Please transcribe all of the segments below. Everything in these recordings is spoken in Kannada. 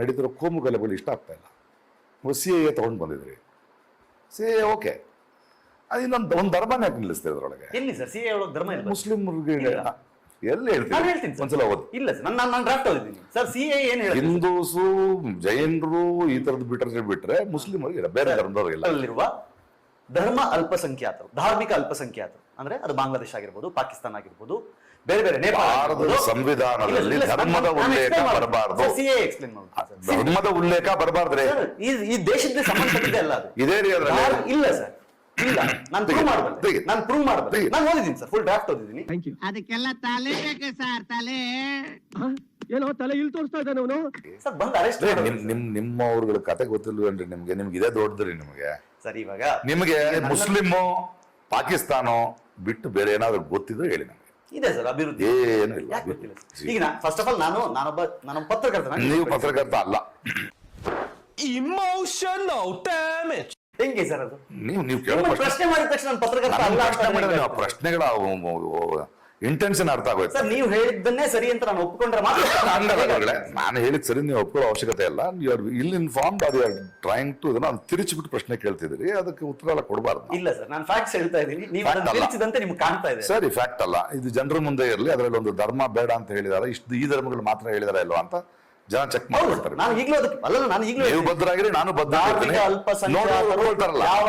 ನಡೀತಿರೋ ಕೋಮು ಗಲಭೆಗಳು ಇಷ್ಟ ಆಗ್ತಾ ಇಲ್ಲ. ಸಿ ಎ ತೊಗೊಂಡು ಬಂದಿದ್ರಿ. ಸಿ ಎ ಓಕೆ ಅದು ಇನ್ನೊಂದು ಒಂದು ಧರ್ಮನೇ ಯಾಕೆ ನಿಲ್ಲಿಸ್ತಾ ಅದರೊಳಗೆ ಎಲ್ಲಿ ಸರ್? ಸಿ ಎ ಒಳಗೆ ಧರ್ಮ ಇಲ್ಲ ಮುಸ್ಲಿಮ್ರಿಗೆ. ಎಲ್ಲಿ ಹೇಳ್ತೀನಿ. ಒಂದ್ಸಲ ಓದಿ. ಇಲ್ಲ ಸರ್ ನಾನು ನಾನು ಡ್ರಾಫ್ಟ್ ಓದಿದ್ದೀನಿ. ಸರ್ ಸಿ ಎ ಏನ್ ಹೇಳಿ ಹಿಂದೂಸು ಜೈನರು ಈ ತರದ್ ಬಿಟ್ರೆ ಬಿಟ್ರೆ ಮುಸ್ಲಿಮರಿಗೆ ಇಲ್ಲ ಬೇರೆ ಧರ್ಮದವ್ರಿಗೆಲ್ಲ ಅಲ್ಲಿರುವ ಧರ್ಮ ಅಲ್ಪಸಂಖ್ಯಾತರು ಧಾರ್ಮಿಕ ಅಲ್ಪಸಂಖ್ಯಾತರು ಅಂದ್ರೆ ಅದು ಬಾಂಗ್ಲಾದೇಶ ಆಗಿರ್ಬೋದು ಪಾಕಿಸ್ತಾನ ಆಗಿರ್ಬೋದು ಬೇರೆ ಬೇರೆ ನೇಪಾಳ ಭಾರತದ ಸಂವಿಧಾನದಲ್ಲಿ ಧರ್ಮದ ಉಲ್ಲೇಖ ಬರಬಾರದು. ಧರ್ಮದ ಉಲ್ಲೇಖ ಬರಬಾರ್ದ್ರೆ. ಈ ಈ ದೇಶದ ಸಂಬಂಧಪಟ್ಟಿದೆ ಅಲ್ಲ ಅದು. ಇದೇ ರೀ ಇಲ್ಲ ಸರ್. ಇಲ್ಲ. ನಾನು ಪ್ರೂವ್ ಮಾಡಬಲ್ಲೆ. ನಾನು ಪ್ರೂವ್ ಮಾಡಬಲ್ಲೆ. ನಾನು ಓದಿದ್ದೀನಿ ಸರ್. ಫುಲ್ ಡ್ರಾಫ್ಟ್ ಓದಿದ್ದೀನಿ. ಅದಕ್ಕೆಲ್ಲ ತಲೆ ಬೇಕೆ ಸರ್ ತಲೆ. ಏನೋ ತಲೆ ಇಲ್ಲಿ ತೋರಿಸ್ತಾ ಇದ್ದಾನೆ ಅವನು? ಸರ್ ಬಂದು ಅರೆಸ್ಟ್ ನಿಮ್ ನಿಮ್ ನಿಮ್ಮವ್ರಗಳ ಕತೆ ಗೊತ್ತಿಲ್ವೇನ್ರಿ ನಿಮ್ಗೆ? ನಿಮ್ಗೆ ಇದೇ ದೊಡ್ಡದ್ರಿ ನಿಮಗೆ. ಸರಿ ಇವಾಗ ನಿಮಗೆ ಮುಸ್ಲಿಮ್ ಪಾಕಿಸ್ತಾನೋ ಪಾಕಿಸ್ತಾನ ಬಿಟ್ಟು ಬೇರೆ ಏನಾದ್ರು ಗೊತ್ತಿದ್ರು ಹೇಳಿ ನಮಗೆ. ಇದೆ ಸರ್ ಅಭಿವೃದ್ಧಿ. ಏನು ಇಲ್ಲ ಯಾಕೆ ಗೊತ್ತಿಲ್ಲ ಸರ್? ಈಗ ಫಸ್ಟ್ ಆಫ್ ಆಲ್ ನಾನು ನಾನೊಬ್ಬ ನಾನೊಬ್ಬ ಪತ್ರಕರ್ತ ನೀವು ಪತ್ರಕರ್ತ ಅಲ್ಲ. ಇಮೋಷನಲ್ ಡ್ಯಾಮೇಜ್ ಹೆಂಗೆ ಸರ್ ಅದು? ನೀವು ನೀವು ಕೇಳೋ ನಿಮ್ಮನ್ನ ಪ್ರಶ್ನೆ ಪ್ರಶ್ನೆ ಮಾಡಿದ ತಕ್ಷಣ ನಾನು ಪತ್ರಕರ್ತ ನಾನು ಅಲ್ಲ ಪ್ರಶ್ನೆ ಅಂತ ಮಾಡಿದ್ರೆ ಹೇಗೆ ಆ ಪ್ರಶ್ನೆಗಳ ಇಂಟೆನ್ಷನ್ ಅರ್ಥ ಆಗೋಯ್ತು. ಸರ್ ನೀವು ಹೇಳಿದ್ದನ್ನೇ ಸರಿ ಅಂತ ನಾನು ಒಪ್ಕೊಂಡ್ರೆ ಮಾತ್ರ. ನಾನು ಹೇಳಿದ್ ಸರಿ ನೀವು ಒಪ್ಕೊಳ್ಳೋ ಅವಶ್ಯಕತೆ ಇಲ್ಲ. ಯು ಆರ್ ಇಲ್ ಇನ್ಫಾರ್ಮ್ಡ್ ಅದು ಆರ್ ಟ್ರೈಂಗ್ ಟು ನಾನು ತಿರುಚಿಬಿಟ್ಟು ಪ್ರಶ್ನೆ ಕೇಳ್ತಿದ್ರಿ ಅದಕ್ಕೆ ಉತ್ತರ ಎಲ್ಲ ಕೊಡಬಾರ್ದು ಇಲ್ಲ ಸರ್ ನಾನು ಫ್ಯಾಕ್ಟ್ಸ್ ಹೇಳ್ತಾ ಇದ್ದೀನಿ. ನೀವು ಅದನ್ನ ನಿಮ್ಗೆ ಕಾಣ್ತಾ ಇದೆ. ಸರಿ ಫ್ಯಾಕ್ಟ್ ಅಲ್ಲ. ಇದು ಜನರ ಮುಂದೆ ಇರಲಿ ಅದರಲ್ಲಿ ಒಂದು ಧರ್ಮ ಬೇಡ ಅಂತ ಹೇಳಿದಾರೆ. ಇಷ್ಟು ಈ ಧರ್ಮಗಳು ಮಾತ್ರ ಹೇಳಿದಾರೆ ಇಲ್ವಾ ಅಂತ ಜನ ಚೆಕ್ ಮಾಡ್ತಾರೆ ಮಾಡ್ಕೊಳ್ತಾರೆ. ನಾನು ಈಗಲೂ ಅದಕ್ಕೆ ಅಲ್ಲ ನಾನು ಈಗಲೂ ನೀವು ಭದ್ರಾಗಿರಿ ನಾನು ಭದ್ರ ಅಲ್ಪ ಯಾವ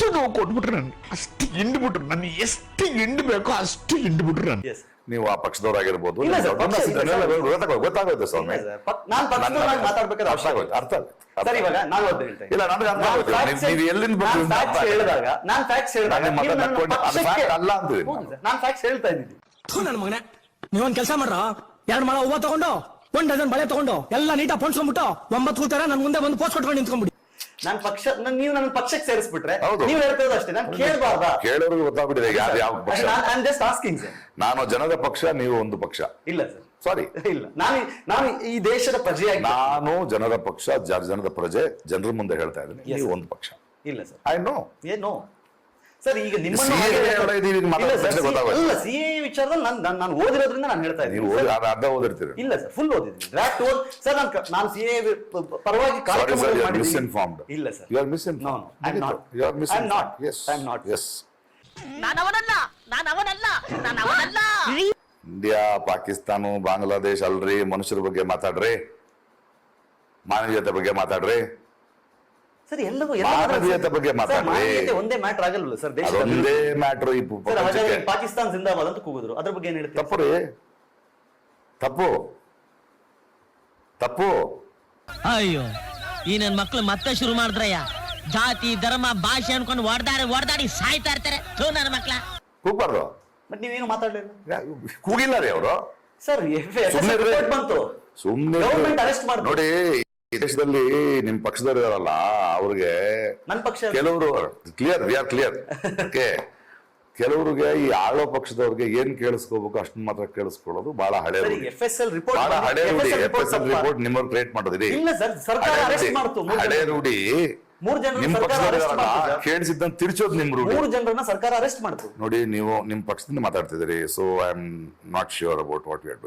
ಅಷ್ಟು ನೋವು ಕೊಟ್ಬಿಟ್ರು ನನ್ಗೆ? ಅಷ್ಟು ಹಿಂಡ್ಬಿಟ್ರು ನನಗೆ. ಎಷ್ಟು ಹಿಂಡ್ ಬೇಕೋ ಅಷ್ಟು ಹಿಂಡ್ಬಿಟ್ರು ನನಗೆ. ನೀವು ಆ ಪಕ್ಷದವರಾಗಿರ್ಬೋದು. ಇಲ್ಲ ಸರ್, ದೊಡ್ಡ ಪಕ್ಷ ಇಲ್ಲ ಜನರೆಲ್ಲ ಸರ್. ಗೊತ್ತಾಗೋಯ್ತು ಗೊತ್ತಾಗೋಯ್ತು ಸ್ವಾಮಿ. ಇಲ್ಲ ನಾನ್ ಪಕ್ಷದವರಾಗಿ ಮಾತಾಡ್ಬೇಕಾದ್ರೆ ಅರ್ಥ ಆಗೋಯ್ತು ಅರ್ಥ ಆಗೋಯ್ತು. ಸರ್ ಇವಾಗ ನಾನು ಹೇಳ್ತಾ ಇಲ್ಲ, ನನಗೆ ಅರ್ಥ ನಾನು ಆಗುತ್ತೆ. facts ನೀವು- ನೀವು ಎಲ್ಲಿಂದ ಬಂದ್ರಿ ಅಂತ facts ಅರ್ಥ ಆಗುತ್ತೆ. ಹೇಳಿದಾಗ ನಾನು ಫ್ಯಾಕ್ಟ್ಸ್ ಹೇಳಿದಾಗ ನಾನು ನಿಮ್ಮ ನೀವು ಮಾತನ್ನ ಅದು fact ಅಲ್ಲ ಅಂತಿದ್ದೀನಿ ನಾನು. ಸರ್, ನಾನು ಫ್ಯಾಕ್ಟ್ಸ್ ಹೇಳ್ತಾ ಇದ್ದೀನಿ. ನನ್ನ ಮಗನೇ. ನೀವೊಂದ್ ಕೆಲಸ ಮಾಡ್ರ? ಎರಡ್ ಮಳ ಹೂವ ತಗೊಂಡು ಒಂದ್ ಡಜನ್ ಬಳೆ ತಗೊಂಡು ಎಲ್ಲ ನೀಟಾ ಪೊಣ್ಸ್ಕೊಂಡ್ಬಿಟ್ಟು ಒಂಬತ್ತು ಕೂತಾರ ನನ್ ಮುಂದೆ ಬಂದು ಪೋಸ್ಟ್ ಕೊಟ್ಕೊಂಡು ನಿಂತ್ಕೊಂಡ್ಬಿಡಿ. ನಾನು ಪಕ್ಷ ನನ್- ನೀವು ನನ್ನ ಪಕ್ಷಕ್ಕೆ ಸೇರಿಸ್ಬಿಟ್ರೆ ಹೌದು. ನೀವು ಹೇಳ್ತಾ ಇರೋದು ಅಷ್ಟೇ ನಾನು ಕೇಳಬಾರ್ದಾ? ಕೇಳೋರಿಗೆ ಗೊತ್ತಾಗ್ಬಿಟ್ಟಿದೆ ಯಾರು ಯಾವ ಪಕ್ಷ? ನಾನು ಜಸ್ಟ್ ಆಸ್ಕಿಂಗ್ ಸರ್ ನಾನು ಜನದ ಪಕ್ಷ ನೀವು ಒಂದು ಪಕ್ಷ. ಇಲ್ಲ ಸರ್ ಸಾರಿ ಇಲ್ಲ. ನಾನು ನಾನು ಈ ದೇಶದ ಪ್ರಜೆಯಾಗಿ ನಾನು ಜನರ ಪಕ್ಷ ಜ- ಜನದ ಪ್ರಜೆ ಜನರ ಮುಂದೆ ಹೇಳ್ತಾ ಇದ್ದೀನಿ ನೀವು ಒಂದು ಪಕ್ಷ. ಇಲ್ಲ ಸರ್ ಐ ನೋ ಏನು ಸರ್ ಈಗ ನಿಮ್ಮನ್ನು ಇಲ್ಲ ಸಿ- ಎ ವಿಚಾರದಲ್ಲಿ ನಾನು ನಾನು ನಾನು ಓದಿರೋದ್ರಿಂದ ನಾನು ಹೇಳ್ತಾ ಇದ್ದೀನಿ. ಅರ್ಧ ಓದಿರ್ತೀರಿ. ಇಲ್ಲ ಸರ್ ಫುಲ್ ಓದಿದ್ದೀನಿ. ಡ್ರಾಫ್ಟ್ ಓದ್ ಸರ್ ನಾನು ನಾನು ಸಿ ಎ ಪರವಾಗಿ ಸಾರಿ ಇಲ್ಲ ಸರ್ ಯು ಆರ್ ಮಾಡಿದ್ದೀನಿ. ಐ ಇಲ್ಲ sir. You are No, I am not not. You are not. Misinformed yes ನಾನು not. ಎಸ್ ನಾನವನಲ್ಲ ನಾನವನಲ್ಲ ನಾನವನಲ್ಲ ಇಂಡಿಯಾ ಪಾಕಿಸ್ತಾನ ಬಾಂಗ್ಲಾದೇಶ ಅಲ್ರಿ? ಮನುಷ್ಯರ ಬಗ್ಗೆ ಮಾತಾಡ್ರಿ. ಮಾನವೀಯತೆ ಬಗ್ಗೆ ಮಾತಾಡ್ರಿ. ಸರ್ ಎಲ್ಲವೂ ಮಾನವೀಯತೆ ಬಗ್ಗೆ. ಮಾನವೀಯತೆ ಒಂದೇ ಮ್ಯಾಟರ್ ಆಗಲ್ಲ ಸರ್ ಒಂದೇ ಮ್ಯಾಟರ್ ಈ ಪ್ರಪಂಚಕ್ಕೆ. ಜಿಂದಾಬಾದ್ ಅಂತ ಕೂಗಿದ್ರು. ಅದ್ರ ಬಗ್ಗೆ ಏನ್ ಹೇಳ್ತೀರಾ? ತಪ್ಪು ರೀ. ತಪ್ಪು. ತಪ್ಪು. ಅಯ್ಯೋ ಈ ನನ್ ಮಕ್ಳು ಮತ್ತೆ ಶುರು ಮಾಡಿದ್ರಯ್ಯ. ಜಾತಿ ಧರ್ಮ ಭಾಷೆ ಅನ್ಕೊಂಡು ಹೊಡೆದಾಡಿ ಹೊಡೆದಾಡಿ ಸಾಯ್ತಾ ಇರ್ತಾರೆ. ಥೂ ನನ್ನ ಮಕ್ಳ. ಕೂಗ್ಬಾರ್ದು. ಮತ್ತೆ ನೀವೇನು ಮಾತಾಡ್ಲಿಲ್ಲ? ಕೂಗಿಲ್ಲ ರೀ ಅವರು. ಸರ್ ಸುಮ್ಮನೆ ಬಂತು. ಸುಮ್ಮನೆ ಗೌರ್ಮೆಂಟ್ ಅರೆಸ್ಟ್ ಮಾಡಿ ನೋಡಿ ಈ ದೇಶದಲ್ಲಿ ನಿಮ್ ಪಕ್ಷದವ್ರು ಇದಾರಲ್ಲ ಅವ್ರಿಗೆ ನನ್ನ ಪಕ್ಷ ಕೆಲವರು clear we are clear okay ಕೆಲವ್ರಿಗೆ ಈ ಆಳೋ ಪಕ್ಷದವ್ರಿಗೆ ಏನ್ ಕೇಳಿಸ್ಕೋಬೇಕು ಅಷ್ಟು ಮಾತ್ರ ಕೇಳಿಸ್ಕೊಳ್ಳೋದು ಬಹಳ ಹಳೆ ಸರ್ ರೂಢಿ ಎಫ್ ಎಸ್ ಎಲ್ ರಿಪೋರ್ಟ್ ಬಹಳ ಹಳೆ ರೂಢಿ ಎಫ್ ಎಸ್ ಎಲ್ ರಿಪೋರ್ಟ್ ನಿಮ್ಮವ್ರು ಕ್ರಿಯೇಟ್ ಮಾಡೋದಿರಿ. ಇಲ್ಲ ಸರ್ ಸರ್ಕಾರ ಹಳೆ ಅರೆಸ್ಟ್ ರೂಢಿ. ಮೂರು ಹಳೆ ಜನ- ರೂಢಿ. ಮೂರು ಜನರನ್ನ ನಿಮ್ ಸರ್ಕಾರ ಪಕ್ಷದವ್ರು arrest ಇದಾರಲ್ಲ ಮಾಡ್ತು ಸರ್. ಕೇಳಿಸಿದ್ದಂತ ತಿರ್ಚೋದು ನಿಮ್ ರೂಢಿ. ಮೂರು ಜನರನ್ನ ಸರ್ಕಾರ ಅರೆಸ್ಟ್ ಮಾಡ್ತು. ನೋಡಿ ನೀವು ನಿಮ್ ಪಕ್ಷದಿಂದ ಮಾತಾಡ್ತಿದ್ದೀರಿ so I am not sure about what are